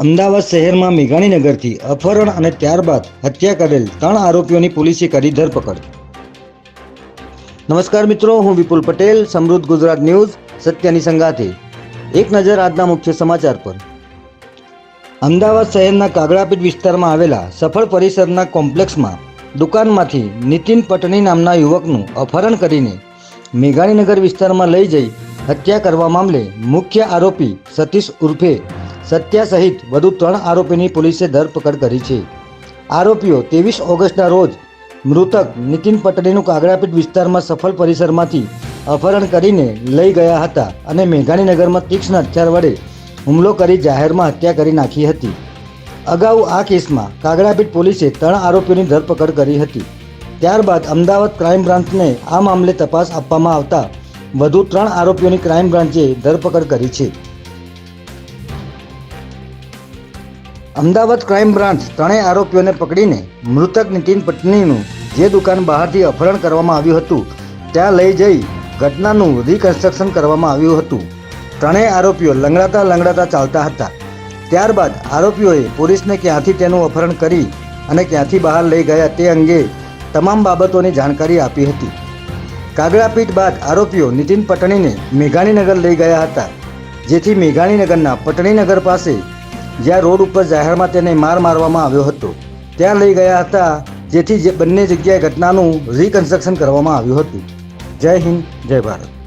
અમદાવાદ શહેરમાં મેઘાણીનગરથી અપહરણ અને ત્યારબાદ હત્યા કરેલ ત્રણ આરોપીઓની પોલીસે કરી ધરપકડ. નમસ્કાર મિત્રો, હું વિપુલ પટેલ, સમૃદ્ધ ગુજરાત ન્યૂઝ, સત્યની સંગાથે. એક નજર આજના મુખ્ય સમાચાર પર. અમદાવાદ શહેરના કાગડાપીઠ વિસ્તારમાં આવેલા સફળ પરિસરના કોમ્પ્લેક્સમાં દુકાનમાંથી નીતિન પટણી નામના યુવકનું અપહરણ કરીને મેઘાણીનગર વિસ્તારમાં લઈ જઈ હત્યા કરવા મામલે મુખ્ય આરોપી સતીશ ઉર્ફે સત્યા સહિત વધુ ત્રણ આરોપીની પોલીસે ધરપકડ કરી છે. આરોપીઓ ત્રેવીસ ઓગસ્ટના રોજ મૃતક નીતિન પટણીનું કાગડાપીઠ વિસ્તારમાં સફળ પરિસરમાંથી અપહરણ કરીને લઈ ગયા હતા અને મેઘાણીનગરમાં તીક્ષ્ણ હથિયાર વડે હુમલો કરી જાહેરમાં હત્યા કરી નાખી હતી. અગાઉ આ કેસમાં કાગડાપીઠ પોલીસે ત્રણ આરોપીઓની ધરપકડ કરી હતી. ત્યારબાદ અમદાવાદ ક્રાઇમ બ્રાન્ચને આ મામલે તપાસ આપવામાં આવતા વધુ ત્રણ આરોપીઓની ક્રાઇમ બ્રાન્ચે ધરપકડ કરી છે. અમદાવાદ ક્રાઇમ બ્રાન્ચ ત્રણેય આરોપીઓને પકડીને મૃતક નીતિન પટનીનું જે દુકાન બહારથી અપહરણ કરવામાં આવ્યું હતું, ત્યાં લઈ જઈ ઘટનાનું રિકન્સ્ટ્રક્શન કરવામાં આવ્યું હતું. ત્રણેય આરોપીઓ લંગડાતા લંગડાતા ચાલતા હતા. ત્યારબાદ આરોપીઓએ પોલીસને ક્યાંથી તેનું અપહરણ કરી અને ક્યાંથી બહાર લઈ ગયા તે અંગે તમામ બાબતોની જાણકારી આપી હતી. કાગડાપીઠ બાદ આરોપીઓ નીતિન પટણીને મેઘાણીનગર લઈ ગયા હતા, જેથી મેઘાણીનગરના પટણીનગર પાસે જ્યાં રોડ ઉપર જાહેરમાં તેને માર મારવામાં આવ્યો હતો. ત્યાં લઈ ગયા હતા, જેથી જે બંને જગ્યાએ ઘટનાનું રિકન્સ્ટ્રક્શન કરવામાં આવ્યું હતું. જય હિન્દ, જય ભારત.